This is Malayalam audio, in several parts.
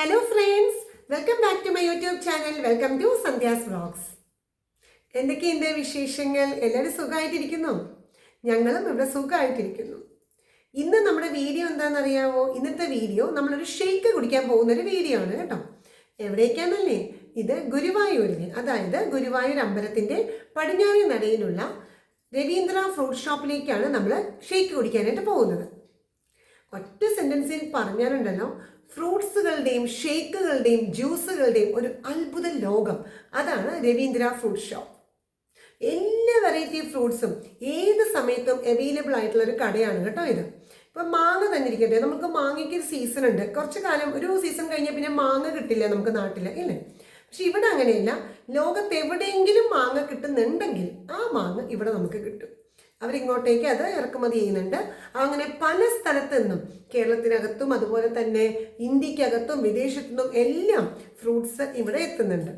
Hello friends welcome back to my YouTube channel welcome to Sandhya's vlogs എന്തൊക്കെയുണ്ട് വിശേഷങ്ങൾ? എല്ലാവരും സുഖമായിട്ടിരിക്കുന്നു? ഞങ്ങളും ഇവിടെ സുഖമായിട്ടിരിക്കുന്നു. ഇന്ന് നമ്മുടെ വീഡിയോ എന്താണെന്നറിയാവോ? ഇന്നത്തെ വീഡിയോ നമ്മളൊരു ഷേക്ക് കുടിക്കാൻ പോകുന്ന ഒരു വീഡിയോ ആണ് കേട്ടോ. എവിടേക്കാണല്ലേ? ഇത് ഗുരുവായൂരിൽ അതായത് ഗുരുവായൂർ അമ്പലത്തിന്റെ പടിഞ്ഞാറ് നടയിലുള്ള രവീന്ദ്ര ഫ്രൂട്ട് ഷോപ്പിലേക്കാണ് നമ്മൾ ഷേക്ക് കുടിക്കാനായിട്ട് പോകുന്നത്. ഒറ്റ സെന്റൻസിൽ പറഞ്ഞാലുണ്ടല്ലോ ഫ്രൂട്ട്സുകളുടെയും ഷേക്കുകളുടെയും ജ്യൂസുകളുടെയും ഒരു അത്ഭുത ലോകം. അതാണ് രവീന്ദ്ര ഫ്രൂട്ട് ഷോപ്പ്. എല്ലാ വെറൈറ്റി ഫ്രൂട്ട്സും ഏത് സമയത്തും അവൈലബിൾ ആയിട്ടുള്ള ഒരു കടയാണ് കേട്ടോ ഇത്. ഇപ്പം മാങ്ങ തന്നെ ഇരിക്കട്ടെ. നമുക്ക് മാങ്ങയ്ക്ക് ഒരു സീസൺ ഉണ്ട്. കുറച്ച് കാലം ഒരു സീസൺ കഴിഞ്ഞാൽ പിന്നെ മാങ്ങ കിട്ടില്ല നമുക്ക് നാട്ടിൽ ഇല്ലേ? പക്ഷെ ഇവിടെ അങ്ങനെയല്ല. ലോകത്ത് എവിടെയെങ്കിലും മാങ്ങ കിട്ടുന്നുണ്ടെങ്കിൽ ആ മാങ്ങ ഇവിടെ നമുക്ക് കിട്ടും. അവരിങ്ങോട്ടേക്ക് അത് ഇറക്കുമതി ചെയ്യുന്നുണ്ട്. അങ്ങനെ പല സ്ഥലത്തു നിന്നും കേരളത്തിനകത്തും അതുപോലെ തന്നെ ഇന്ത്യക്കകത്തും വിദേശത്തു നിന്നും എല്ലാം ഫ്രൂട്ട്സ് ഇവിടെ എത്തുന്നുണ്ട്.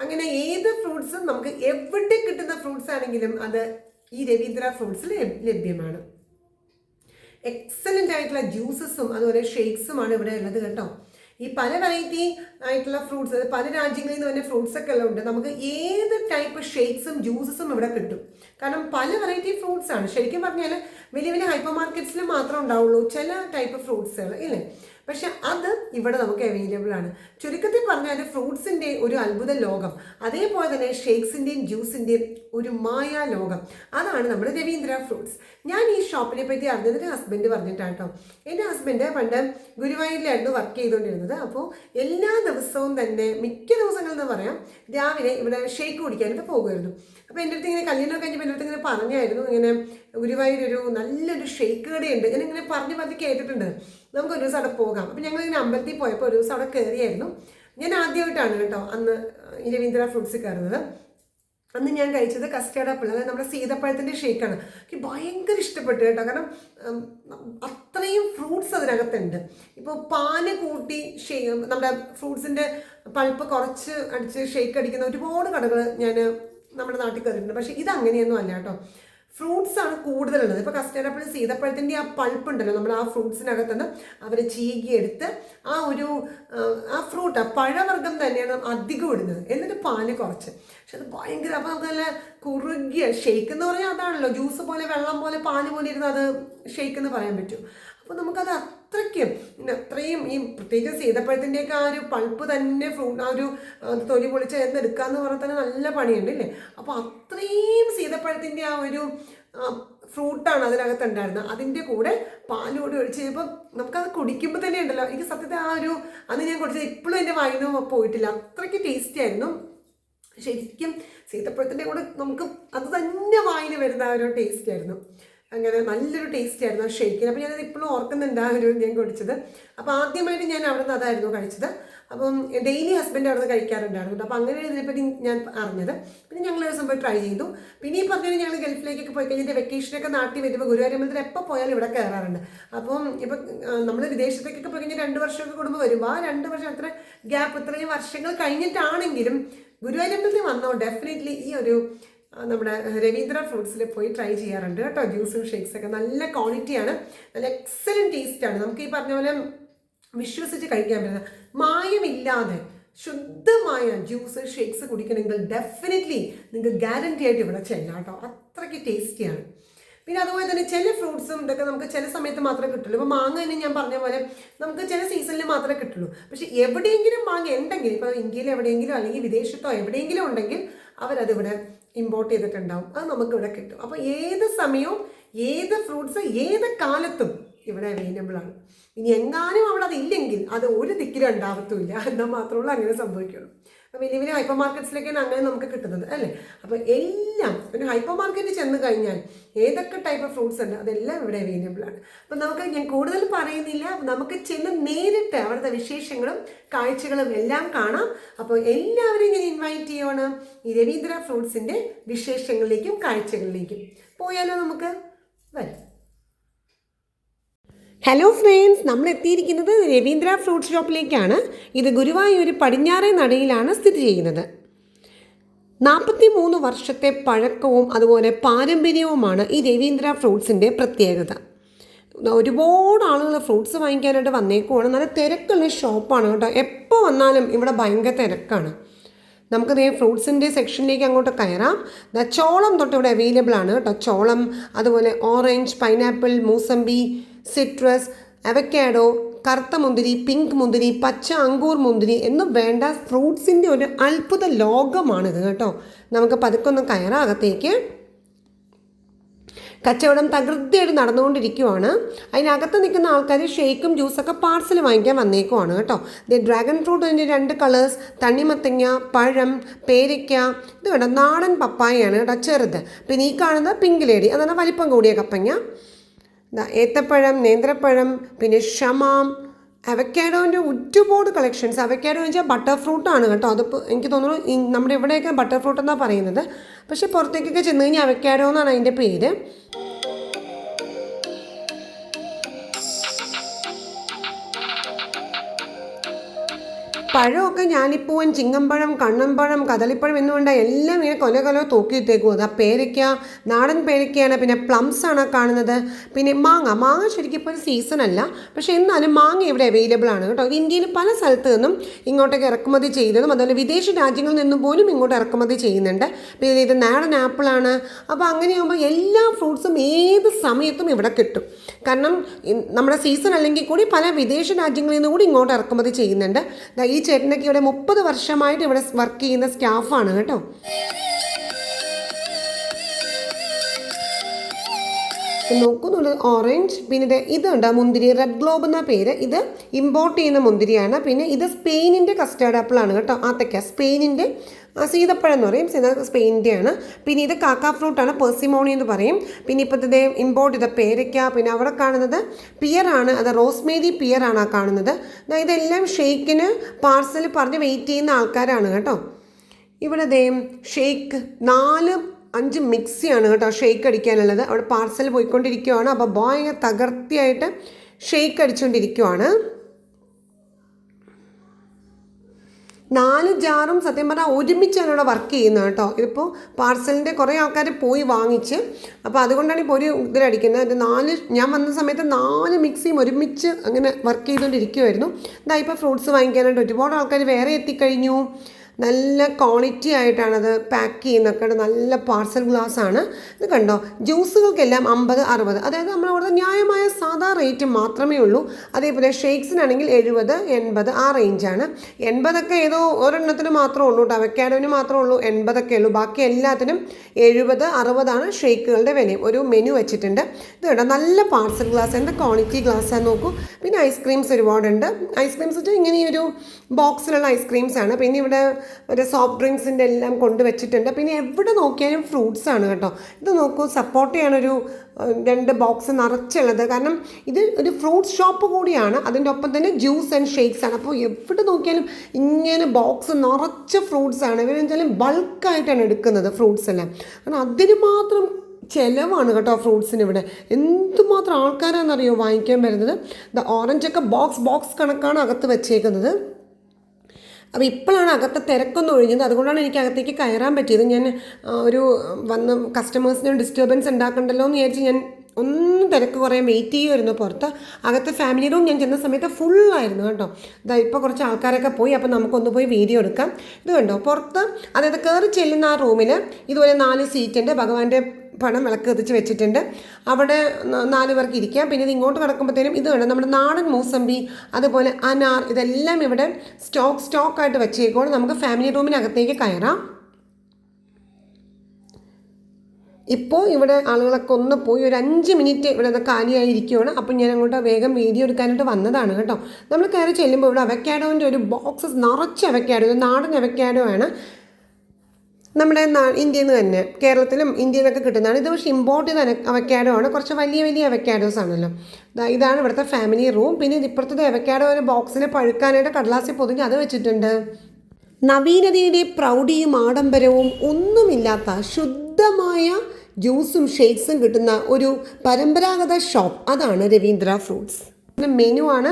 അങ്ങനെ ഏത് ഫ്രൂട്ട്സും നമുക്ക് എവിടെ കിട്ടുന്ന ഫ്രൂട്ട്സ് ആണെങ്കിലും അത് ഈ രവീന്ദ്ര ഫ്രൂട്ട്സിൽ ലഭ്യമാണ്. എക്സലന്റ് ആയിട്ടുള്ള ജ്യൂസസും അതുപോലെ ഷേക്സുമാണ് ഇവിടെ ഉള്ളത് കേട്ടോ. ഈ പല വെറൈറ്റി ആയിട്ടുള്ള ഫ്രൂട്ട്സ് പല രാജ്യങ്ങളിൽ നിന്ന് തന്നെ ഫ്രൂട്ട്സ് ഒക്കെ ഉണ്ട് നമുക്ക് ഏത് ടൈപ്പ് ഷേക്സും ജ്യൂസസും ഇവിടെ കിട്ടും. കാരണം പല വെറൈറ്റി ഫ്രൂട്ട്സ് ആണ്. ശരിക്കും പറഞ്ഞാൽ വലിയ വലിയ ഹൈപ്പർ മാർക്കറ്റ്സിൽ മാത്രമേ ഉണ്ടാവുള്ളൂ. ചില ടൈപ്പ് ഫ്രൂട്ട്സുകൾ ഇല്ലേ? പക്ഷെ അത് ഇവിടെ നമുക്ക് അവൈലബിൾ ആണ്. ചുരുക്കത്തിൽ പറഞ്ഞാൽ ഫ്രൂട്ട്സിന്റെ ഒരു അത്ഭുത ലോകം അതേപോലെ തന്നെ ഷേക്സിന്റെയും ജ്യൂസിന്റെയും ഒരു മായാ ലോകം. അതാണ് നമ്മുടെ രവീന്ദ്ര ഫ്രൂട്ട്സ്. ഞാൻ ഈ ഷോപ്പിനെ പറ്റി അറിഞ്ഞത് എന്റെ ഹസ്ബൻഡ് പറഞ്ഞിട്ടാണ് കേട്ടോ എന്റെ ഹസ്ബൻഡ് പണ്ട് ഗുരുവായൂരിലായിരുന്നു വർക്ക് ചെയ്തുകൊണ്ടിരുന്നത്. അപ്പോൾ എല്ലാ ദിവസവും തന്നെ മിക്ക ദിവസങ്ങളെന്ന് പറയാം രാവിലെ ഇവിടെ ഷേക്ക് കുടിക്കാനായിട്ട് പോകുമായിരുന്നു. അപ്പോൾ എന്റെ അടുത്ത് ഇങ്ങനെ കല്യാണം കഴിഞ്ഞപ്പോൾ എന്റെ അടുത്ത് ഇങ്ങനെ പറഞ്ഞായിരുന്നു ഇങ്ങനെ ഗുരുവായൂർ ഒരു നല്ലൊരു ഷേക്ക് കടയുണ്ട്. ഇങ്ങനെ ഇങ്ങനെ പറഞ്ഞ് പറഞ്ഞ് കേട്ടിട്ടുണ്ട്. നമുക്ക് ഒരു ദിവസം അവിടെ പോകാം. അപ്പം ഞങ്ങൾ ഇങ്ങനെ അമ്പലത്തിൽ പോയപ്പോൾ ഒരു ദിവസം അവിടെ കയറിയായിരുന്നു ഞാൻ ആദ്യമായിട്ടാണ് കേട്ടോ അന്ന് രവീന്ദ്ര ഫ്രൂട്ട്സിൽ കയറുന്നത്. അന്ന് ഞാൻ കഴിച്ചത് കസ്റ്റേർഡ് ആപ്പിൾ അതായത് നമ്മുടെ സീതപ്പഴത്തിന്റെ ഷേക്കാണ് എനിക്ക് ഭയങ്കര ഇഷ്ടപ്പെട്ടു കേട്ടോ. കാരണം അത്രയും ഫ്രൂട്ട്സ് അതിനകത്തുണ്ട്. ഇപ്പോൾ പാൽ കൂട്ടി ഷേ നമ്മുടെ ഫ്രൂട്ട്സിന്റെ പൾപ്പ് കുറച്ച് അടിച്ച് ഷേക്ക് അടിക്കുന്ന ഒരുപാട് കടകൾ ഞാൻ നമ്മുടെ നാട്ടിൽ കയറിയിട്ടുണ്ട് പക്ഷേ ഇത് അങ്ങനെയൊന്നും അല്ല കേട്ടോ. ഫ്രൂട്ട്സ് ആണ് കൂടുതലുള്ളത്. ഇപ്പോൾ കസ്റ്റേഡ് ആപ്പിൾ സീതപ്പഴത്തിന്റെ ആ പൾപ്പ് ഉണ്ടല്ലോ നമ്മൾ ആ ഫ്രൂട്ട്സിനകത്തുനിന്ന് അവർ ചീകിയെടുത്ത് ആ ഒരു ആ, ഫ്രൂട്ട് ആ പഴവർഗം തന്നെയാണ് അധികം ഇടുന്നത്. എന്നിട്ട് പാൽ കുറച്ച്. പക്ഷെ അത് ഭയങ്കര അപ്പോൾ നല്ല കുറുകിയ ഷേക്ക് എന്ന് പറഞ്ഞാൽ അതാണല്ലോ. ജ്യൂസ് പോലെ വെള്ളം പോലെ പാൽ പോലെ ഇരുന്ന് അത് ഷേക്ക് എന്ന് പറയാൻ പറ്റും. അപ്പോൾ നമുക്കത് അത്രയ്ക്കും. അത്രയും ഈ പ്രത്യേകിച്ച് സീതപ്പഴത്തിന്റെയൊക്കെ ആ ഒരു പൾപ്പ് തന്നെ ഫ്രൂട്ട് ആ ഒരു തൊലി പൊളിച്ച് എന്ന് പറഞ്ഞാൽ തന്നെ നല്ല പണിയുണ്ട് അല്ലേ അപ്പോൾ അത്രയും സീതപ്പഴത്തിന്റെ ആ ഒരു ഫ്രൂട്ടാണ് അതിനകത്ത് ഉണ്ടായിരുന്നത് അതിന്റെ കൂടെ പാലോട് ഒഴിച്ച് കഴിയുമ്പോൾ നമുക്കത് കുടിക്കുമ്പോൾ തന്നെ ഉണ്ടല്ലോ. എനിക്ക് സത്യത്തിൽ ആ ഒരു അന്ന് ഞാൻ കുടിച്ചത് ഇപ്പോഴും എന്റെ വായിന്ന് പോയിട്ടില്ല. അത്രയ്ക്ക് ടേസ്റ്റി ആയിരുന്നു. ശരിക്കും സീതപ്പഴത്തിന്റെ കൂടെ നമുക്ക് അത് തന്നെ വായിൽ വരുന്ന ആ ഒരു ടേസ്റ്റ് ആയിരുന്നു. അങ്ങനെ നല്ലൊരു ടേസ്റ്റ് ആയിരുന്നു ആ ഷേക്കിന് അപ്പോൾ ഞാനത് ഇപ്പോഴും ഓർക്കുന്നുണ്ട് ആ ഒരു ഞാൻ കുടിച്ചത്. അപ്പോൾ ആദ്യമായിട്ട് ഞാൻ അവിടെ നിന്ന് അതായിരുന്നു കഴിച്ചത്. അപ്പം ഡെയിലി ഹസ്ബൻഡ് അവിടെ നിന്ന് കഴിക്കാറുണ്ടായിരുന്നു. അപ്പോൾ അങ്ങനെ ഇതിനെപ്പറ്റി ഞാൻ അറിഞ്ഞത്. പിന്നെ ഞങ്ങൾ ഒരു പോയി ട്രൈ ചെയ്തു. പിന്നെ ഈ അങ്ങനെ ഞങ്ങൾ ഗൾഫിലേക്കൊക്കെ പോയി കഴിഞ്ഞിട്ട് വെക്കേഷനൊക്കെ നാട്ടിൽ വരുമ്പോൾ ഗുരുവായൂരമ്പലത്തിൽ എപ്പോൾ പോയാലും ഇവിടെ കയറാറുണ്ട് അപ്പം ഇപ്പം നമ്മൾ വിദേശത്തേക്കൊക്കെ പോയി കഴിഞ്ഞാൽ രണ്ട് വർഷമൊക്കെ കൂടുമ്പോൾ വരുമ്പോൾ ആ രണ്ട് വർഷം അത്ര ഗ്യാപ്പ് ഇത്രയും വർഷങ്ങൾ കഴിഞ്ഞിട്ടാണെങ്കിലും ഗുരുവായൂരമ്പലത്തിൽ വന്നോ? ഡെഫിനറ്റ്ലി ഈ ഒരു നമ്മുടെ രവീന്ദ്ര ഫ്രൂട്ട്സിൽ പോയി ട്രൈ ചെയ്യാറുണ്ട് കേട്ടോ. ജ്യൂസും ഷേക്സ് ഒക്കെ നല്ല ക്വാളിറ്റിയാണ് നല്ല എക്സലന്റ് ടേസ്റ്റാണ് നമുക്ക് ഈ പറഞ്ഞ പോലെ വിശ്വസിച്ച് കഴിക്കാൻ പറ്റുന്ന മായമില്ലാതെ ശുദ്ധമായ ജ്യൂസ് ഷേക്സ് കുടിക്കണമെങ്കിൽ ഡെഫിനറ്റ്ലി നിങ്ങൾക്ക് ഗ്യാരണ്ടി ആയിട്ട് ഇവിടെ ചെല്ലാം കേട്ടോ. അത്രയ്ക്ക് ടേസ്റ്റിയാണ് പിന്നെ അതുപോലെ തന്നെ ചില ഫ്രൂട്ട്സും ഇതൊക്കെ നമുക്ക് ചില സമയത്ത് മാത്രമേ കിട്ടുള്ളൂ. ഇപ്പോൾ മാങ്ങ തന്നെ ഞാൻ പറഞ്ഞ പോലെ നമുക്ക് ചില സീസണിൽ മാത്രമേ കിട്ടുള്ളൂ. പക്ഷേ എവിടെയെങ്കിലും മാങ്ങ ഉണ്ടെങ്കിൽ ഇപ്പോൾ ഇന്ത്യയിൽ എവിടെയെങ്കിലും അല്ലെങ്കിൽ വിദേശത്തോ എവിടെയെങ്കിലും ഉണ്ടെങ്കിൽ അവരതിവിടെ ഇമ്പോർട്ട് ചെയ്തിട്ടുണ്ടാവും. അത് നമുക്ക് ഇവിടെ കിട്ടും. അപ്പോൾ ഏത് സമയവും ഏത് ഫ്രൂട്ട്സ് ഏത് കാലത്തും ഇവിടെ അവൈലബിൾ ആണ്. ഇനി എങ്ങാനും അവിടെ അതില്ലെങ്കിൽ അത് ഒരു ദിക്കിലും ഉണ്ടാവത്തുമില്ല. എന്നാൽ മാത്രമേ അങ്ങനെ സംഭവിക്കുള്ളൂ. അപ്പോൾ വലിയ വലിയ ഹൈപ്പർ മാർക്കറ്റ്സിലേക്കാണ് അങ്ങനെ നമുക്ക് കിട്ടുന്നത് അല്ലേ? അപ്പോൾ എല്ലാം ഒരു ഹൈപ്പർ മാർക്കറ്റിൽ ചെന്ന് കഴിഞ്ഞാൽ ഏതൊക്കെ ടൈപ്പ് ഓഫ് ഫ്രൂട്ട്സ് ഉണ്ട് അതെല്ലാം ഇവിടെ അവൈലബിൾ ആണ്. അപ്പോൾ നമുക്ക് ഞാൻ കൂടുതൽ പറയുന്നില്ല. നമുക്ക് ചെന്ന് നേരിട്ട് അവിടുത്തെ വിശേഷങ്ങളും കാഴ്ചകളും എല്ലാം കാണാം. അപ്പോൾ എല്ലാവരെയും ഞാൻ ഇൻവൈറ്റ് ചെയ്യുവാണ് ഈ രവീന്ദ്ര ഫ്രൂട്ട്സിന്റെ വിശേഷങ്ങളിലേക്കും കാഴ്ചകളിലേക്കും. പോയാലോ നമുക്ക്? വരും. ഹലോ ഫ്രണ്ട്സ് നമ്മൾ എത്തിയിരിക്കുന്നത് രവീന്ദ്ര ഫ്രൂട്ട് ഷോപ്പിലേക്കാണ് ഇത് ഗുരുവായൂർ പടിഞ്ഞാറേ നടയിലാണ് സ്ഥിതി ചെയ്യുന്നത്. നാൽപ്പത്തി മൂന്ന് വർഷത്തെ പഴക്കവും അതുപോലെ പാരമ്പര്യവുമാണ് ഈ രവീന്ദ്ര ഫ്രൂട്ട്സിന്റെ പ്രത്യേകത. ഒരുപാട് ആളുകൾ ഫ്രൂട്ട്സ് വാങ്ങിക്കാനായിട്ട് വന്നേക്കുവാണ്. നല്ല തിരക്കുള്ള ഷോപ്പാണ് കേട്ടോ. എപ്പോൾ വന്നാലും ഇവിടെ ഭയങ്കര തിരക്കാണ്. നമുക്ക് ദേ ഫ്രൂട്ട്സിന്റെ സെക്ഷനിലേക്ക് അങ്ങോട്ട് കയറാം. ചോളം തൊട്ട് ഇവിടെ അവൈലബിൾ ആണ് കേട്ടോ. ചോളം അതുപോലെ orange pineapple mosambi citrus avocado കറുത്ത മുന്തിരി പിങ്ക് മുന്തിരി പച്ച അങ്കൂർ മുന്തിരി എന്നും വേണ്ട ഫ്രൂട്ട്സിന്റെ ഒരു അത്ഭുത ലോകമാണിത് കേട്ടോ. നമുക്ക് പതുക്കൊന്ന് കയറാകത്തേക്ക്. കച്ചവടം തകൃതിയായിട്ട് നടന്നുകൊണ്ടിരിക്കുവാണ്. അതിനകത്ത് നിൽക്കുന്ന ആൾക്കാർ ഷേക്കും ജ്യൂസൊക്കെ പാർസൽ വാങ്ങിക്കാൻ വന്നേക്കുവാണ് കേട്ടോ. ദ ഡ്രാഗൺ ഫ്രൂട്ടിന്റെ രണ്ട് കളേഴ്സ് തണ്ണിമത്തങ്ങ പഴം പേരയ്ക്ക ഇത് കേട്ടോ നാടൻ പപ്പായയാണ് കേട്ടോ ചെറുത്. പിന്നെ ഈ കാണുന്നത് പിങ്ക് ലേഡി അതാണ് വലിപ്പം കൂടിയ കപ്പങ്ങ. ഏത്തപ്പഴം നേന്ത്രപ്പഴം പിന്നെ ഷമാം അവക്കാഡോന്റെ ഒരുപാട് കളക്ഷൻസ്. അവക്കാഡോ എന്ന് വെച്ചാൽ ബട്ടർ ഫ്രൂട്ടാണ് കേട്ടോ. അതിപ്പോൾ എനിക്ക് തോന്നുന്നു നമ്മുടെ ഇവിടെയൊക്കെ ബട്ടർ ഫ്രൂട്ട് എന്നാണ് പറയുന്നത്. പക്ഷേ പുറത്തേക്കൊക്കെ ചെന്ന് കഴിഞ്ഞാൽ അവക്കാഡോ എന്നാണ് അതിന്റെ പേര്. പഴമൊക്കെ ഞാലിപ്പൂവൻ ചിങ്ങമ്പഴം കണ്ണമ്പഴം കദളിപ്പഴം എന്നുകൊണ്ട് എല്ലാം ഇങ്ങനെ കൊല കൊല തൂക്കിയിട്ടേക്കും അതാ പേരയ്ക്ക നാടൻ പേരയ്ക്കയാണ്. പിന്നെ പ്ലംസ് ആണ് കാണുന്നത്. പിന്നെ മാങ്ങ. മാങ്ങ ശരിക്കും ഇപ്പോൾ ഒരു സീസൺ അല്ല. പക്ഷേ എന്നാലും മാങ്ങ ഇവിടെ അവൈലബിൾ ആണ് കേട്ടോ. ഇന്ത്യയിൽ പല സ്ഥലത്തു നിന്നും ഇങ്ങോട്ടേക്ക് ഇറക്കുമതി ചെയ്തതും അതുപോലെ വിദേശ രാജ്യങ്ങളിൽ നിന്നും പോലും ഇങ്ങോട്ട് ഇറക്കുമതി ചെയ്യുന്നുണ്ട്. പിന്നെ ഇത് നാടൻ ആപ്പിളാണ് അപ്പോൾ അങ്ങനെയാകുമ്പോൾ എല്ലാ ഫ്രൂട്ട്സും ഏത് സമയത്തും ഇവിടെ കിട്ടും. കാരണം നമ്മുടെ സീസൺ അല്ലെങ്കിൽ കൂടി പല വിദേശ രാജ്യങ്ങളിൽ നിന്ന് കൂടി ഇങ്ങോട്ട് ഇറക്കുമതി ചെയ്യുന്നുണ്ട്. ഈ ചേട്ടനൊക്കെ ഇവിടെ മുപ്പത് വർഷമായിട്ട് ഇവിടെ വർക്ക് ചെയ്യുന്ന സ്റ്റാഫാണ് കേട്ടോ. നോക്കുന്നുള്ളൂ ഓറഞ്ച് പിന്നെ ഇത് ഇതുണ്ട് മുന്തിരി റെഡ് ഗ്ലോബ് എന്ന പേര്. ഇത് ഇമ്പോർട്ട് ചെയ്യുന്ന മുന്തിരിയാണ്. പിന്നെ ഇത് സ്പെയിനിന്റെ കസ്റ്റേർഡ് ആപ്പിളാണ് കേട്ടോ ആത്തക്ക. സ്പെയിനിന്റെ സീതപ്പഴം എന്ന് പറയും ഇത് സ്പെയിനിന്റെ ആണ് പിന്നെ ഇത് കാക്ക ഫ്രൂട്ടാണ് പെർസിമോണി എന്ന് പറയും. പിന്നെ ഇപ്പോഴത്തെ ഇമ്പോർട്ട് ചെയ്ത പേരയ്ക്ക പിന്നെ അവിടെ കാണുന്നത് പിയറാണ് അത് റോസ്മേരി പിയറാണ് ആ കാണുന്നത്. ഇതെല്ലാം ഷെയ്ക്കിന് പാർസൽ പറഞ്ഞ് വെയിറ്റ് ചെയ്യുന്ന ആൾക്കാരാണ് കേട്ടോ. ഇവിടെ ദേ ഷെയ്ക്ക് നാല് അഞ്ച് മിക്സിയാണ് കേട്ടോ ഷെയ്ക്ക് അടിക്കാനുള്ളത്. അവിടെ പാർസൽ പോയിക്കൊണ്ടിരിക്കുവാണ്. അപ്പോൾ ഭയങ്കര തകർത്തിയായിട്ട് ഷെയ്ക്ക് അടിച്ചുകൊണ്ടിരിക്കുവാണ് നാല് ജാറും സത്യം പറഞ്ഞാൽ ഒരുമിച്ചാണ് ഇവിടെ വർക്ക് ചെയ്യുന്നത് കേട്ടോ. ഇതിപ്പോൾ പാർസലിന്റെ കുറേ ആൾക്കാർ പോയി വാങ്ങിച്ച്. അപ്പോൾ അതുകൊണ്ടാണ് ഇപ്പോൾ ഒരു ഇതിലടിക്കുന്നത് ഇത് നാല് ഞാൻ വന്ന സമയത്ത് നാല് മിക്സിയും ഒരുമിച്ച് അങ്ങനെ വർക്ക് ചെയ്തുകൊണ്ടിരിക്കുമായിരുന്നു ഇതായിപ്പോൾ ഫ്രൂട്ട്സ് വാങ്ങിക്കാനായിട്ട് ഒരുപാട് ആൾക്കാർ വേറെ എത്തിക്കഴിഞ്ഞു. നല്ല ക്വാളിറ്റി ആയിട്ടാണത് പാക്ക് ചെയ്യുന്നൊക്കെ നല്ല പാർസൽ ഗ്ലാസ് ആണ്. ഇത് കണ്ടോ? ജ്യൂസുകൾക്കെല്ലാം അമ്പത് അറുപത്. അതായത് നമ്മളിവിടെ ന്യായമായ സാധാ റേറ്റ് മാത്രമേ ഉള്ളൂ. അതേപോലെ ഷേക്സിനാണെങ്കിൽ എഴുപത് എൺപത് ആ റേഞ്ചാണ് എൺപതൊക്കെ ഏതോ ഒരെണ്ണത്തിന് മാത്രമേ ഉള്ളൂ കേട്ടോ. അവക്കാഡോന് മാത്രമേ ഉള്ളൂ. എൺപതൊക്കെ ഉള്ളൂ. ബാക്കി എല്ലാത്തിനും എഴുപത് അറുപതാണ് ഷേക്കുകളുടെ വിലയും. ഒരു മെനു വെച്ചിട്ടുണ്ട്. ഇത് കേട്ടോ നല്ല പാർസൽ ഗ്ലാസ് എന്ത് ക്വാളിറ്റി ഗ്ലാസ്സാണ് നോക്കൂ. പിന്നെ ഐസ്ക്രീംസ് ഒരുപാടുണ്ട്. ഐസ്ക്രീംസ് വെച്ചാൽ ഇങ്ങനെ ഒരു ബോക്സിലുള്ള ഐസ്ക്രീംസ് ആണ്. പിന്നെ ഇവിടെ ഒരു സോഫ്റ്റ് ഡ്രിങ്ക്സിന്റെ എല്ലാം കൊണ്ടുവച്ചിട്ടുണ്ട് പിന്നെ എവിടെ നോക്കിയാലും ഫ്രൂട്ട്സ് ആണ് കേട്ടോ. ഇത് നോക്കൂ സപ്പോർട്ട് ചെയ്യാനൊരു രണ്ട് ബോക്സ് നിറച്ചുള്ളത്. കാരണം ഇത് ഒരു ഫ്രൂട്ട്സ് ഷോപ്പ് കൂടിയാണ്. അതിന്റെ ഒപ്പം തന്നെ ജ്യൂസ് ആൻഡ് ഷേക്സ് ആണ്. അപ്പോൾ എവിടെ നോക്കിയാലും ഇങ്ങനെ ബോക്സ് നിറച്ച ഫ്രൂട്ട്സ് ആണ്. ഇവരെന്ന് വെച്ചാൽ ബൾക്കായിട്ടാണ് എടുക്കുന്നത് ഫ്രൂട്ട്സ് എല്ലാം. കാരണം അതിന് മാത്രം ചിലവാണ് കേട്ടോ ഫ്രൂട്ട്സിന് ഇവിടെ. എന്തുമാത്രം ആൾക്കാരാണെന്നറിയോ വാങ്ങിക്കാൻ വരുന്നത്? ദ ഓറഞ്ചൊക്കെ ബോക്സ് ബോക്സ് കണക്കാണ് അകത്ത് വെച്ചേക്കുന്നത്. അപ്പോൾ ഇപ്പോഴാണ് അകത്തെ തിരക്കൊന്ന് ഒഴിഞ്ഞത്. അതുകൊണ്ടാണ് എനിക്ക് അകത്തേക്ക് കയറാൻ പറ്റിയത്. ഞാൻ ഒരു വന്ന് കസ്റ്റമേഴ്സിന് ഡിസ്റ്റർബൻസ് ഉണ്ടാക്കണ്ടല്ലോ എന്ന് വിചാരിച്ച് ഞാൻ ഒന്നും തിരക്ക് കുറേ വെയിറ്റ് ചെയ്യുമായിരുന്നു പുറത്ത് അകത്തെ ഫാമിലി റൂം ഞാൻ ചെന്ന സമയത്ത് ഫുള്ളായിരുന്നു കേട്ടോ. ഇതാ ഇപ്പോൾ കുറച്ച് ആൾക്കാരൊക്കെ പോയി. അപ്പോൾ നമുക്കൊന്ന് പോയി വീഡിയോ എടുക്കാം. ഇത് കണ്ടോ? പുറത്ത് അതായത് കയറി ചെല്ലുന്ന ആ റൂമിൽ ഇതുപോലെ നാല് സീറ്റിന്റെ ഭഗവാന്റെ പണം വിളക്ക് കത്തിച്ച് വെച്ചിട്ടുണ്ട്. അവിടെ നാല് പേർക്ക് ഇരിക്കാം. പിന്നെ ഇത് ഇങ്ങോട്ട് കിടക്കുമ്പോഴത്തേനും ഇത് വേണം. നമ്മുടെ നാടൻ മൂസമ്പി അതുപോലെ അനാർ ഇതെല്ലാം ഇവിടെ സ്റ്റോക്ക് സ്റ്റോക്കായിട്ട് വെച്ചേക്കോണം നമുക്ക് ഫാമിലി റൂമിനകത്തേക്ക് കയറാം. ഇപ്പോൾ ഇവിടെ ആളുകളൊക്കെ ഒന്ന് പോയി ഒരു അഞ്ച് മിനിറ്റ് ഇവിടെ നിന്ന് കാലിയായിരിക്കുകയാണ് അപ്പം ഞാൻ അങ്ങോട്ട് വേഗം വീഡിയോ എടുക്കാനായിട്ട് വന്നതാണ് കേട്ടോ. നമ്മൾ കയറി ചെല്ലുമ്പോൾ ഇവിടെ അവക്കാഡോന്റെ ഒരു ബോക്സസ് നിറച്ച് അവക്കാഡോ നാടൻ അവക്കാഡോ ആണ്. നമ്മുടെ ഇന്ത്യയിൽ നിന്ന് തന്നെ കേരളത്തിലും ഇന്ത്യയിൽ നിന്നൊക്കെ കിട്ടുന്നതാണ്. ഇത് പക്ഷേ ഇമ്പോർട്ട് ചെയ്ത അവക്കാഡോ ആണ്. കുറച്ച് വലിയ വലിയ അവക്കാഡോസ് ആണല്ലോ. ഇതാണ് ഇവിടുത്തെ ഫാമിലി റൂം പിന്നെ ഇത് ഇപ്പുറത്തെ അവക്കാഡോ ഒരു ബോക്സിൽ പഴുക്കാനായിട്ട് കടലാസിൽ പൊതിഞ്ഞ് അത് വെച്ചിട്ടുണ്ട്. നവീനതയുടെ പ്രൗഢിയും ആഡംബരവും ഒന്നുമില്ലാത്ത ശുദ്ധമായ ജ്യൂസും ഷേക്സും കിട്ടുന്ന ഒരു പരമ്പരാഗത ഷോപ്പ് അതാണ് രവീന്ദ്ര ഫ്രൂട്ട്സ് മെനു ആണ്.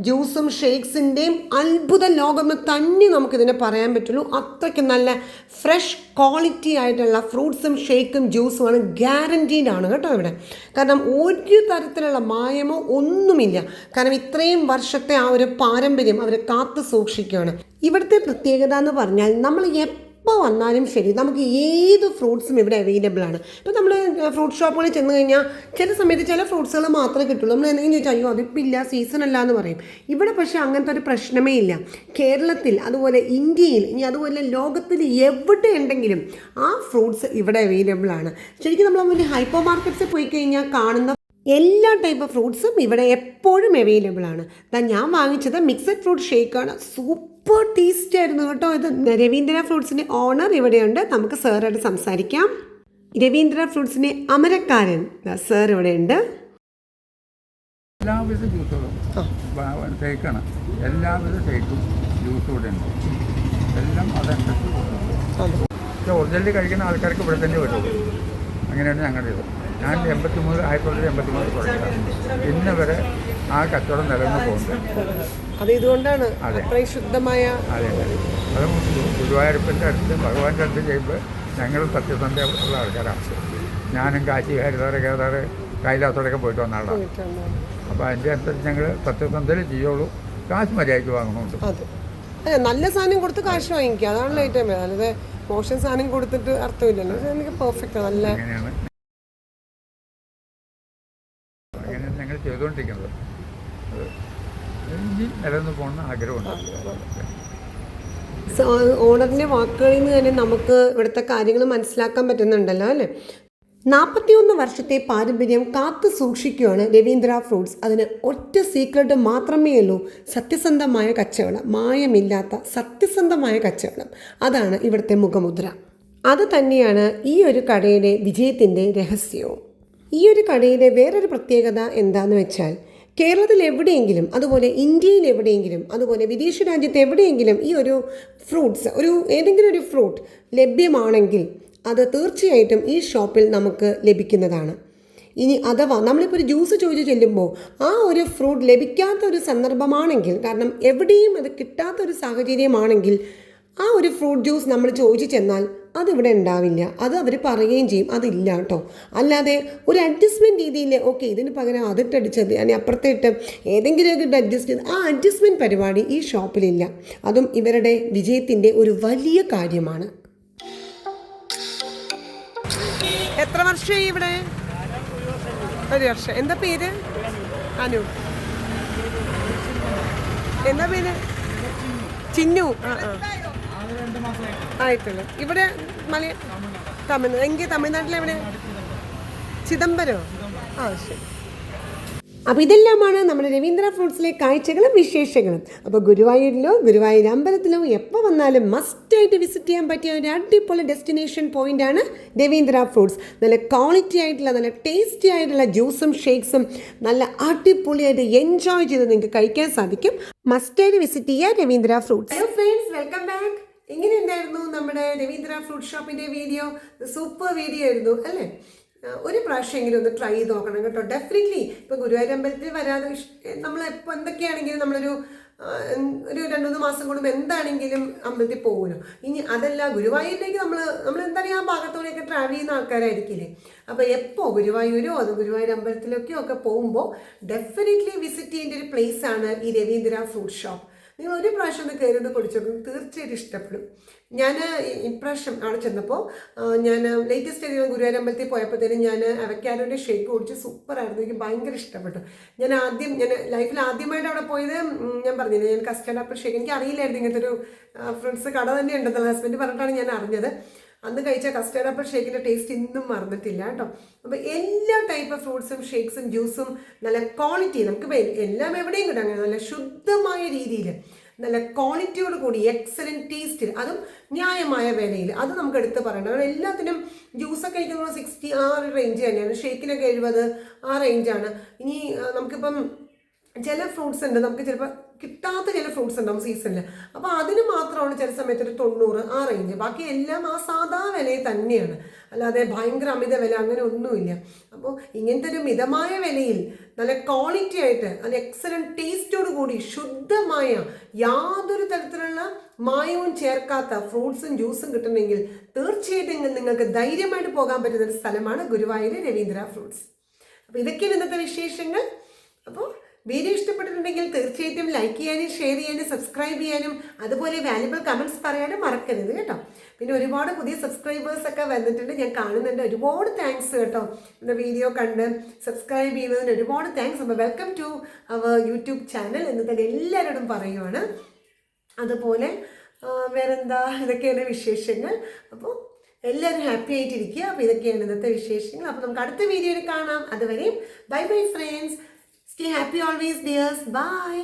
ജ്യൂസും ഷേക്സിന്റെയും അത്ഭുത ലോകമെന്ന് തന്നെ നമുക്കിതിനെ പറയാൻ പറ്റുള്ളൂ. അത്രയ്ക്ക് നല്ല ഫ്രഷ് ക്വാളിറ്റി ആയിട്ടുള്ള ഫ്രൂട്ട്സും ഷേക്കും ജ്യൂസുമാണ് ഗ്യാരന്റീഡ് ആണ് കേട്ടോ ഇവിടെ. കാരണം ഒരു തരത്തിലുള്ള മായമോ ഒന്നുമില്ല. കാരണം ഇത്രയും വർഷത്തെ ആ ഒരു പാരമ്പര്യം അവർ കാത്തു സൂക്ഷിക്കുകയാണ്. ഇവിടുത്തെ പ്രത്യേകത എന്ന് പറഞ്ഞാൽ നമ്മൾ എപ്പോൾ വന്നാലും ശരി നമുക്ക് ഏത് ഫ്രൂട്ട്സും ഇവിടെ അവൈലബിൾ ആണ്. ഇപ്പോൾ നമ്മൾ ഫ്രൂട്ട് ഷോപ്പുകളിൽ ചെന്ന് കഴിഞ്ഞാൽ ചില സമയത്ത് ചില ഫ്രൂട്ട്സുകൾ മാത്രമേ കിട്ടുള്ളൂ. നമ്മൾ എന്തെങ്കിലും ചോദിച്ചാൽ അയ്യോ അതിപ്പോൾ ഇല്ല സീസൺ അല്ല എന്ന് പറയും. ഇവിടെ പക്ഷേ അങ്ങനത്തെ ഒരു പ്രശ്നമേ ഇല്ല. കേരളത്തിൽ അതുപോലെ ഇന്ത്യയിൽ ഇനി അതുപോലെ ലോകത്തിൽ എവിടെ ഉണ്ടെങ്കിലും ആ ഫ്രൂട്ട്സ് ഇവിടെ അവൈലബിൾ ആണ്. ശരിക്കും നമ്മൾ ഹൈപ്പർ മാർക്കറ്റ്സിൽ പോയി കഴിഞ്ഞാൽ കാണുന്ന എല്ലാ ടൈപ്പ് ഓഫ് ഫ്രൂട്ട്സും ഇവിടെ എപ്പോഴും അവൈലബിൾ ആണ്. ദാ ഞാൻ വാങ്ങിച്ചത് മിക്സഡ് ഫ്രൂട്ട് ഷേക്കാണ് സൂപ്പർ ടേസ്റ്റ് ആയിരുന്നു കേട്ടോ ഇത്. രവീന്ദ്ര ഫ്രൂട്ട്സിന്റെ ഓണർ ഇവിടെയുണ്ട്. നമുക്ക് സാറായിട്ട് സംസാരിക്കാം. രവീന്ദ്ര ഫ്രൂട്ട്സിന്റെ അമരക്കാരൻ സാർ ഇവിടെയുണ്ട്. എല്ലാവിധ ജ്യൂസുകളും ഷേക്കാണ് എല്ലാവിധ ഷേക്കും ജ്യൂസും ഇവിടെ ഉണ്ട് എല്ലാം അതനുസരിച്ച് ഒറിജിനലി കഴിക്കുന്ന ആൾക്കാർക്ക് ഇവിടെ തന്നെ വരും. അങ്ങനെയാണ് ഞങ്ങളുടെ ഇത്. ഞാൻ എൺപത്തി മൂന്ന് ആയിരത്തി തൊള്ളായിരത്തി എൺപത്തി മൂന്ന് തുടങ്ങിയതാണ് ഇന്ന് വരെ ആ കച്ചവടം നിലനിന്ന് പോകുന്നുണ്ട്. അത് ഇതുകൊണ്ടാണ് അതെ. അത്രയും ശുദ്ധമായ അതെ. അതെ ഗുരുവായൂരപ്പന്റെ അടുത്ത് ഭഗവാന്റെ അടുത്ത് ചെയ്യുമ്പോൾ ഞങ്ങൾ സത്യസന്ധ ഉള്ള ആൾക്കാരാണ്. ഞാനും കാശി ഹരിതാറ് കേതാറ് കൈലാസോടൊക്കെ പോയിട്ട് വന്ന ആളാണ്. അപ്പോൾ അതിന്റെ അനുസരിച്ച് ഞങ്ങൾ സത്യസന്ധയിൽ ചെയ്യുള്ളൂ. കാശ് മര്യാദയ്ക്ക് വാങ്ങണമുണ്ട്. അതെ. നല്ല സാധനം കൊടുത്ത് കാശ് വാങ്ങിക്കുക. അതാണല്ലോ ഏറ്റവും അതായത് മോശം സാധനം കൊടുത്തിട്ട് അർത്ഥമില്ലല്ലോ. എനിക്ക് പെർഫെക്റ്റ് നല്ല അങ്ങനെയാണ് അങ്ങനെയാണ് ഞങ്ങൾ ചെയ്തുകൊണ്ടിരിക്കുന്നത് അത് ഇനി നിലനിന്ന് ആഗ്രഹമുണ്ട്. ഓണറിന്റെ വാക്കുകളിൽ നിന്ന് തന്നെ നമുക്ക് ഇവിടുത്തെ കാര്യങ്ങൾ മനസ്സിലാക്കാൻ പറ്റുന്നുണ്ടല്ലോ അല്ലേ? നാൽപ്പത്തിയൊന്ന് വർഷത്തെ പാരമ്പര്യം കാത്തു സൂക്ഷിക്കുകയാണ് രവീന്ദ്ര ഫ്രൂട്ട്സ്. അതിന് ഒറ്റ സീക്രട്ട് മാത്രമേ ഉള്ളൂ സത്യസന്ധമായ കച്ചവടം. മായമില്ലാത്ത സത്യസന്ധമായ കച്ചവടം. അതാണ് ഇവിടുത്തെ മുഖമുദ്ര. അത് തന്നെയാണ് ഈ ഒരു കടയിലെ വിജയത്തിന്റെ രഹസ്യവും. ഈ ഒരു കടയിലെ വേറൊരു പ്രത്യേകത എന്താണെന്ന് വെച്ചാൽ കേരളത്തിൽ എവിടെയെങ്കിലും അതുപോലെ ഇന്ത്യയിൽ എവിടെയെങ്കിലും അതുപോലെ വിദേശ രാജ്യത്ത് എവിടെയെങ്കിലും ഈ ഒരു ഫ്രൂട്ട്സ് ഒരു ഏതെങ്കിലും ഒരു ഫ്രൂട്ട് ലഭ്യമാണെങ്കിൽ അത് തീർച്ചയായിട്ടും ഈ ഷോപ്പിൽ നമുക്ക് ലഭിക്കുന്നതാണ്. ഇനി അഥവാ നമ്മളിപ്പോൾ ഒരു ജ്യൂസ് ചോദിച്ചു ചെല്ലുമ്പോൾ ആ ഒരു ഫ്രൂട്ട് ലഭിക്കാത്ത ഒരു സന്ദർഭമാണെങ്കിൽ കാരണം എവിടെയും അത് കിട്ടാത്ത ഒരു സാഹചര്യമാണെങ്കിൽ ആ ഒരു ഫ്രൂട്ട് ജ്യൂസ് നമ്മൾ ചോദിച്ചു ചെന്നാൽ അതിവിടെ ഉണ്ടാവില്ല. അത് അവർ പറയുകയും ചെയ്യും. അതില്ല കേട്ടോ. അല്ലാതെ ഒരു അഡ്ജസ്റ്റ്മെന്റ് രീതിയിൽ ഓക്കെ ഇതിന് പകരം അതിട്ടടിച്ചത് അല്ലെങ്കിൽ അപ്പുറത്തേട്ട് ഏതെങ്കിലുമൊക്കെ ഇട്ട് അഡ്ജസ്റ്റ് ചെയ്ത് ആ അഡ്ജസ്റ്റ്മെന്റ് പരിപാടി ഈ ഷോപ്പിലില്ല അതും ഇവരുടെ വിജയത്തിന്റെ ഒരു വലിയ കാര്യമാണ്. എത്ര വർഷമായി ഇവിടെ? ഒരു വർഷം. എന്താ പേര്? അനു. എന്താ പേര്? ചിന്നു. ആ ആ. ആയിട്ടുള്ളു ഇവിടെ മലയ തമിഴ്നാട് എങ്കിൽ തമിഴ്നാട്ടിലെവിടെ ചിദംബരമോ? ആ ശരി. അപ്പോൾ ഇതെല്ലാമാണ് നമ്മുടെ രവീന്ദ്ര ഫ്രൂട്ട്സിലെ കാഴ്ചകളും വിശേഷങ്ങളും. അപ്പോൾ ഗുരുവായൂരിലോ ഗുരുവായൂർ അമ്പലത്തിലോ എപ്പോൾ വന്നാലും മസ്റ്റായിട്ട് വിസിറ്റ് ചെയ്യാൻ പറ്റിയ ഒരു അടിപൊളി ഡെസ്റ്റിനേഷൻ പോയിന്റാണ് രവീന്ദ്ര ഫ്രൂട്ട്സ്. നല്ല ക്വാളിറ്റി ആയിട്ടുള്ള നല്ല ടേസ്റ്റി ആയിട്ടുള്ള ജ്യൂസും ഷേക്സും നല്ല അടിപൊളിയായിട്ട് എൻജോയ് ചെയ്ത് നിങ്ങൾക്ക് കഴിക്കാൻ സാധിക്കും. മസ്റ്റായിട്ട് വിസിറ്റ് ചെയ്യുക Ravindra fruits. Hello friends welcome back എങ്ങനെയുണ്ടായിരുന്നു നമ്മുടെ രവീന്ദ്ര ഫ്രൂട്ട് ഷോപ്പിന്റെ വീഡിയോ സൂപ്പർ വീഡിയോ ആയിരുന്നു അല്ലേ? ഒരു പ്രാവശ്യമെങ്കിലും ഒന്ന് ട്രൈ ചെയ്ത് നോക്കണം കേട്ടോ. ഡെഫിനറ്റ്ലി ഇപ്പോൾ ഗുരുവായൂർ അമ്പലത്തിൽ വരാതെ നമ്മൾ ഇപ്പോൾ എന്തൊക്കെയാണെങ്കിലും നമ്മളൊരു ഒരു രണ്ട് മൂന്ന് മാസം കൂടുമ്പോൾ എന്താണെങ്കിലും അമ്പലത്തിൽ പോകുമല്ലോ ഇനി അതല്ല ഗുരുവായൂരിലേക്ക് നമ്മൾ നമ്മൾ എന്തായാലും ആ ഭാഗത്തോടെയൊക്കെ ട്രാവൽ ചെയ്യുന്ന ആൾക്കാരായിരിക്കില്ലേ? അപ്പോൾ എപ്പോൾ ഗുരുവായൂരോ അത് ഗുരുവായൂർ അമ്പലത്തിലൊക്കെയോ ഒക്കെ പോകുമ്പോൾ ഡെഫിനറ്റ്ലി വിസിറ്റ് ചെയ്യേണ്ട ഒരു place ആണ് ഈ രവീന്ദ്ര ഫ്രൂട്ട് ഷോപ്പ് നിങ്ങൾ ഒരു പ്രാവശ്യം ഒന്ന് കയറി ഒന്ന് തീർച്ചയായിട്ടും ഇഷ്ടപ്പെടും. ഞാൻ ഇപ്രാവശ്യം അവിടെ ചെന്നപ്പോൾ ഞാൻ ലേറ്റസ്റ്റ് ആയിട്ട് ഗുരുവായൂർ അമ്പലത്തിൽ പോയപ്പോഴത്തേനും ഞാൻ അവക്കാരോന്റെ ഷേക്ക് കുടിച്ച് സൂപ്പറായിരുന്നു എനിക്ക് ഭയങ്കര ഇഷ്ടപ്പെട്ടു. ഞാൻ ആദ്യം ഞാൻ ലൈഫിൽ ആദ്യമായിട്ട് അവിടെ പോയത് ഞാൻ പറഞ്ഞില്ല ഞാൻ കസ്റ്റർഡ് ആപ്പിൾ ഷേക്ക് എനിക്ക് അറിയില്ലായിരുന്നു ഇങ്ങനത്തെ ഒരു ഫ്രണ്ട്സ് കട തന്നെ ഉണ്ടെന്നുള്ള ഹസ്ബൻഡ് പറഞ്ഞിട്ടാണ് ഞാൻ അറിഞ്ഞത്. അന്ന് കഴിച്ച കസ്റ്റേർഡ് ആപ്പിൾ ഷേക്കിന്റെ ടേസ്റ്റ് ഇന്നും മറന്നിട്ടില്ല കേട്ടോ. അപ്പോൾ എല്ലാ ടൈപ്പ് ഓഫ് ഫ്രൂട്ട്സും ഷേക്സും ജ്യൂസും നല്ല ക്വാളിറ്റി നമുക്ക് എല്ലാം എവിടെയും കിട്ടും. അങ്ങനെ നല്ല ശുദ്ധമായ രീതിയിൽ നല്ല ക്വാളിറ്റിയോട് കൂടി എക്സലന്റ് ടേസ്റ്റിൽ അതും ന്യായമായ വിലയിൽ അത് നമുക്ക് എടുത്ത് പറയണം. കാരണം എല്ലാത്തിനും ജ്യൂസൊക്കെ കഴിക്കുന്നത് സിക്സ്റ്റി ആ ഒരു റേഞ്ച് തന്നെയാണ്. ഷേക്കിനൊക്കെ എഴുപത് ആ റേഞ്ചാണ് ഇനി നമുക്കിപ്പം ചില ഫ്രൂട്ട്സ് ഉണ്ട്. നമുക്ക് ചിലപ്പോൾ കിട്ടാത്ത ചില ഫ്രൂട്ട്സ് ഉണ്ടാവും സീസണിൽ അപ്പോൾ അതിന് മാത്രമാണ് ചില സമയത്ത് ഒരു തൊണ്ണൂറ് ആ റേഞ്ച് ബാക്കി എല്ലാം ആ സാധാ വിലയിൽ തന്നെയാണ്. അല്ലാതെ ഭയങ്കര അമിത വില അങ്ങനെ ഒന്നുമില്ല. അപ്പോൾ ഇങ്ങനത്തെ ഒരു മിതമായ വിലയിൽ നല്ല ക്വാളിറ്റി ആയിട്ട് നല്ല എക്സലന്റ് ടേസ്റ്റോട് കൂടി ശുദ്ധമായ യാതൊരു തരത്തിലുള്ള മായവും ചേർക്കാത്ത ഫ്രൂട്ട്സും ജ്യൂസും കിട്ടണമെങ്കിൽ തീർച്ചയായിട്ടും നിങ്ങൾക്ക് ധൈര്യമായിട്ട് പോകാൻ പറ്റുന്ന ഒരു സ്ഥലമാണ് ഗുരുവായൂർ രവീന്ദ്ര ഫ്രൂട്ട്സ് അപ്പോൾ ഇതൊക്കെയാണ് ഇന്നത്തെ വിശേഷങ്ങൾ. അപ്പോൾ വീഡിയോ ഇഷ്ടപ്പെട്ടിട്ടുണ്ടെങ്കിൽ തീർച്ചയായിട്ടും ലൈക്ക് ചെയ്യാനും ഷെയർ ചെയ്യാനും സബ്സ്ക്രൈബ് ചെയ്യാനും അതുപോലെ വാല്യുബിൾ കമന്റ്സ് പറയാനും മറക്കരുത് കേട്ടോ. പിന്നെ ഒരുപാട് പുതിയ സബ്സ്ക്രൈബേഴ്സ് ഒക്കെ വന്നിട്ടുണ്ട്. ഞാൻ കാണുന്നുണ്ട്. ഒരുപാട് താങ്ക്സ് കേട്ടോ എന്റെ വീഡിയോ കണ്ട് സബ്സ്ക്രൈബ് ചെയ്യുന്നതിന് ഒരുപാട് താങ്ക്സ് അപ്പോൾ welcome to our YouTube channel എന്ന് തന്നെ എല്ലാവരോടും പറയുവാണ്. അതുപോലെ വേറെന്താ? ഇതൊക്കെയാണ് വിശേഷങ്ങൾ. അപ്പോൾ എല്ലാവരും ഹാപ്പി ആയിട്ടിരിക്കുക. അപ്പോൾ ഇതൊക്കെയാണ് ഇന്നത്തെ വിശേഷങ്ങൾ. അപ്പോൾ നമുക്ക് അടുത്ത വീഡിയോയിൽ കാണാം. അതുവരെയും bye bye friends stay happy always dears bye